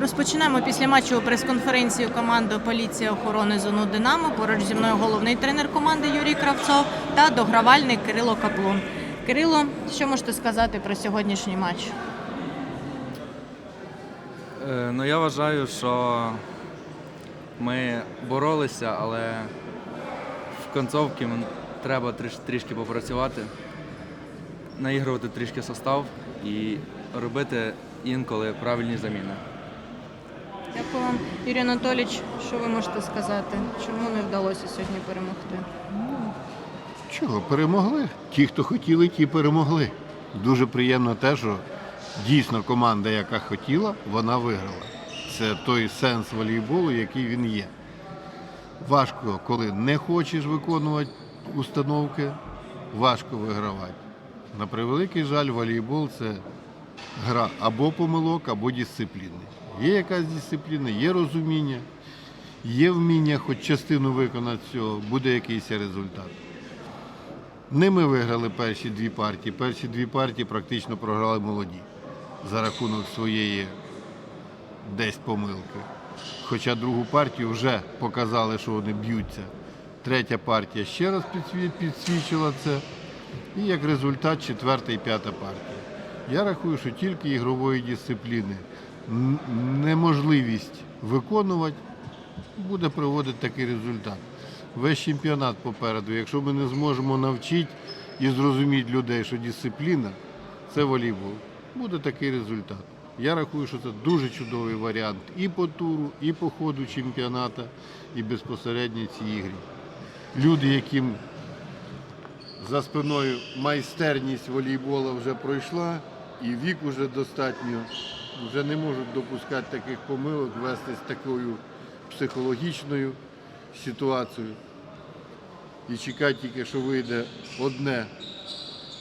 Розпочинаємо після матчу прес-конференцію команди поліція охорони зону Динамо. Поруч зі мною головний тренер команди Юрій Кравцов та догравальник Кирило Каплун. Кирило, що можете сказати про сьогоднішній матч? Е, Ну, я вважаю, що ми боролися, але в концовці треба трішки попрацювати, наігрувати трішки состав і робити інколи правильні заміни. Дякую вам, Юрій Анатолійович. Що ви можете сказати? Чому не вдалося сьогодні перемогти? Чого, перемогли? Ті, хто хотіли, ті перемогли. Дуже приємно те, що дійсно команда, яка хотіла, вона виграла. Це той сенс волейболу, який він є. Важко, коли не хочеш виконувати установки, важко вигравати. На превеликий жаль, волейбол це гра або помилок, або дисципліни. Є якась дисципліна, є розуміння, є вміння хоч частину виконати цього, буде якийсь результат. Не ми виграли перші дві партії. Перші дві партії практично програли молоді за рахунок своєї десь помилки. Хоча другу партію вже показали, що вони б'ються. Третя партія ще раз підсві- підсвідчила це. І як результат четверта і п'ята партія. Я рахую, що тільки ігрової дисципліни неможливість виконувати буде приводити такий результат. Весь чемпіонат попереду. Якщо ми не зможемо навчити і зрозуміти людей, що дисципліна це волейбол, буде такий результат. Я рахую, що це дуже чудовий варіант і по туру, і по ходу чемпіонату, і безпосередньо ці ігри. Люди, яким за спиною майстерність волейбола вже пройшла, і вік уже достатньо, вже не можуть допускати таких помилок, вести з такою психологічною ситуацією. І чекати тільки, що вийде одне,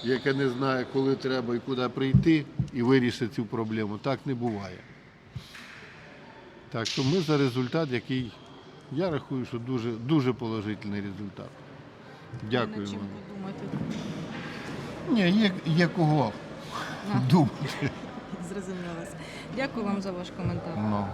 яке не знає, коли треба і куди прийти, і вирішить цю проблему. Так не буває. Так що ми за результат, який я рахую, що дуже, дуже положительний результат. Дякую вам. Ні, є, є кого думати. Зрозуміло. Дякую вам за ваш коментар. Ну.